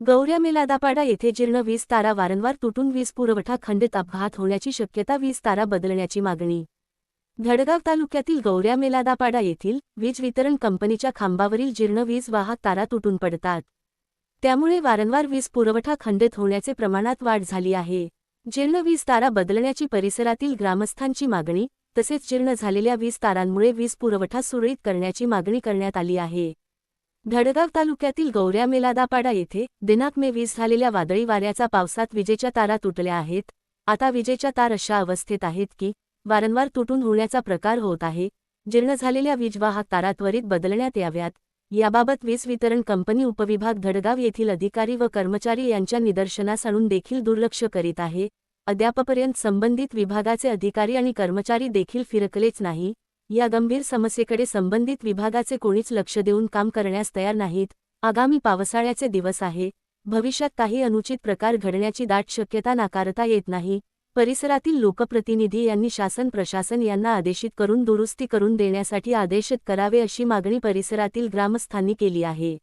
गौऱ्या मेलादापाडा येथे जीर्ण वीज तारा वारंवार तुटून वीज पुरवठा खंडित अपघात होण्याची शक्यता वीज तारा बदलण्याची मागणी. धडगाव तालुक्यातील गौऱ्या मेलादापाडा येथील वीज वितरण कंपनीच्या खांबावरील जीर्ण वीज वाहक तारा तुटून पडतात. त्यामुळे वारंवार वीज पुरवठा खंडित होण्याचे प्रमाणात वाढ झाली आहे. जीर्ण वीज तारा बदलण्याची परिसरातील ग्रामस्थांची मागणी तसेच जीर्ण झालेल्या वीज तारांमुळे वीज पुरवठा सुरळीत करण्याची मागणी करण्यात आली आहे. धडगाव तालुक्यातील गौऱ्या मेलादापाडा येथे दिनाक मे वीज झालेल्या वादळी वाऱ्याचा पावसात विजेच्या तारा तुटल्या आहेत. आता विजेच्या तार अशा अवस्थेत आहेत की वारंवार तुटून होण्याचा प्रकार होत आहे. जीर्ण झालेल्या वीजवाहक तारा त्वरित बदलण्यात याव्यात. याबाबत वीज वितरण कंपनी उपविभाग धडगाव येथील अधिकारी व कर्मचारी यांच्या निदर्शनास आणून देखील दुर्लक्ष करीत आहे. अद्यापपर्यंत संबंधित विभागाचे अधिकारी आणि कर्मचारी देखील फिरकलेच नाही. या गंभीर समस्येकडे संबंधित विभागाचे कोणीच लक्ष देऊन काम करण्यास तयार नाहीत. आगामी पावसाळ्याचे दिवस आहे. भविष्यात काही अनुचित प्रकार घडण्याची दाट शक्यता नाकारता येत नाही. परिसरातील लोकप्रतिनिधी यांनी शासन प्रशासन यांना आदेशित करून दुरुस्ती करून देण्यासाठी आदेशित करावे अशी मागणी परिसरातील ग्रामस्थांनी केली आहे.